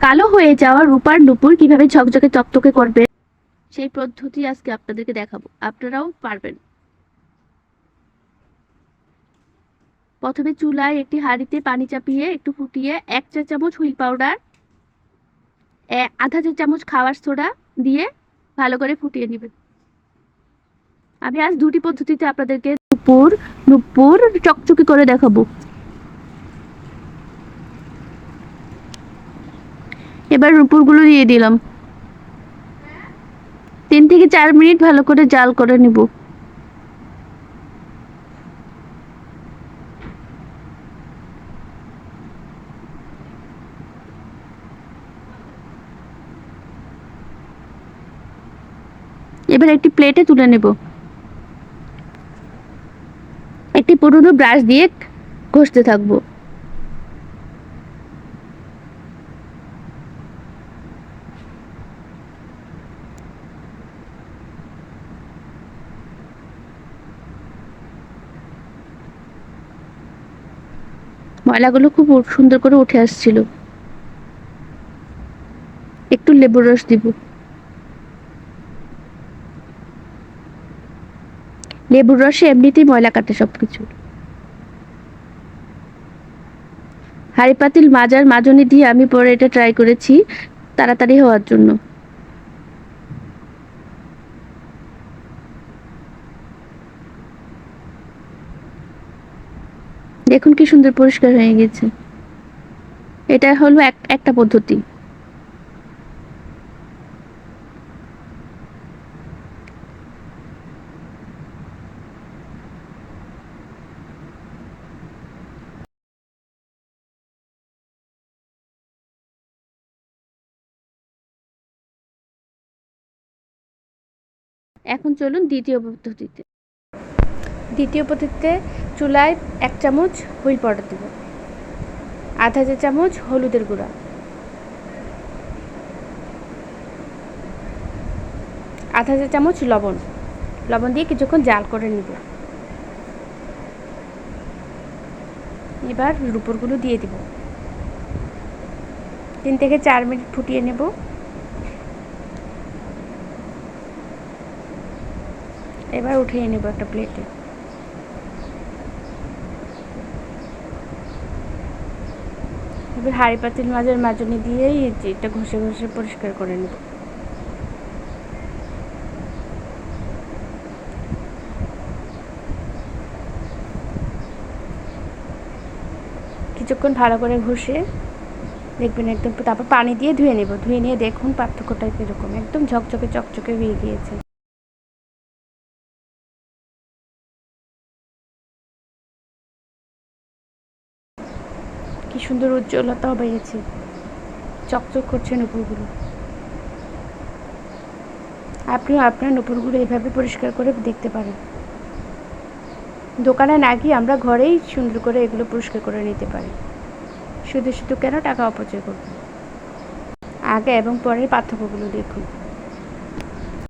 কালো হয়ে যাওয়া রূপার নুপুর কীভাবে ঝকঝকে চকচকে করবে? সেই পদ্ধতি আজকে আপনাদেরকে দেখাবো। আপনারাও পারবেন। প্রথমে চুলায় একটি হাঁড়িতে পানি চাপিয়ে, একটু ফুটিয়ে, এক চা চামচ হুইল পাউডার আধা চা চামচ খাওয়ার সোডা দিয়ে ভালো করে ফুটিয়ে নেবেন। আমি আজ দুটি পদ্ধতিতে আপনাদেরকে নুপুর নুপুর চকচকে করে দেখাবো। এবার নুপুরগুলো দিয়ে দিলাম। তিন থেকে চার মিনিট ভালো করে জাল করে নিব। এবার একটি প্লেটে তুলে নেব। একটি পুরনো ব্রাশ দিয়ে ঘষতে থাকব। ময়লাগুলো খুব সুন্দর করে উঠে আসছিল। একটু লেবুর রস দিব। লেবুর রসে এমনিতেই ময়লা কাটে সবকিছু। হাঁড়ি পাতিল মাজার মাজনি দিয়ে আমি পরে এটা ট্রাই করেছি, তাড়াতাড়ি হওয়ার জন্য। দেখুন কি সুন্দর পরিষ্কার হয়ে গেছে। এটা হলো এক, একটা পদ্ধতি। এখন চলুন দ্বিতীয় পদ্ধতিতে। দ্বিতীয় পদ্ধতিতে চুলায় এক চামচ হুইল পাউডার দেব। আধা চা চামচ হলুদের গুঁড়া। আধা চা চামচ লবণ। লবণ দিয়ে কিছুক্ষণ জাল করে নিব। এবার রুপোরগুলো দিয়ে দিব। তিন থেকে চার মিনিট ফুটিয়ে নেব। এবার উঠিয়ে নেব একটা প্লেটে। এবার হাঁড়ি পাতিল মাজার মাজনি দিয়েই এটা ঘষে ঘষে পরিষ্কার করে নেব। কিছুক্ষণ ভালো করে ঘষে দেখবেন একদম তারপর পানি দিয়ে ধুয়ে নেব। ধুয়ে নিয়ে দেখুন পার্থক্যটা কীরকম। একদম ঝকঝকে চকচকে হয়ে গিয়েছে। কি সুন্দর উজ্জ্বলতাও বেড়েছে। চকচক করছে নুপুরগুলো। আপনিও আপনার নুপুরগুলো এভাবে পরিষ্কার করে দেখতে পারেন। দোকানে না গিয়ে আমরা ঘরেই সুন্দর করে এগুলো পরিষ্কার করে নিতে পারি। শুধু শুধু কেন টাকা অপচয় করব আগে এবং পরের পার্থক্যগুলো দেখুন।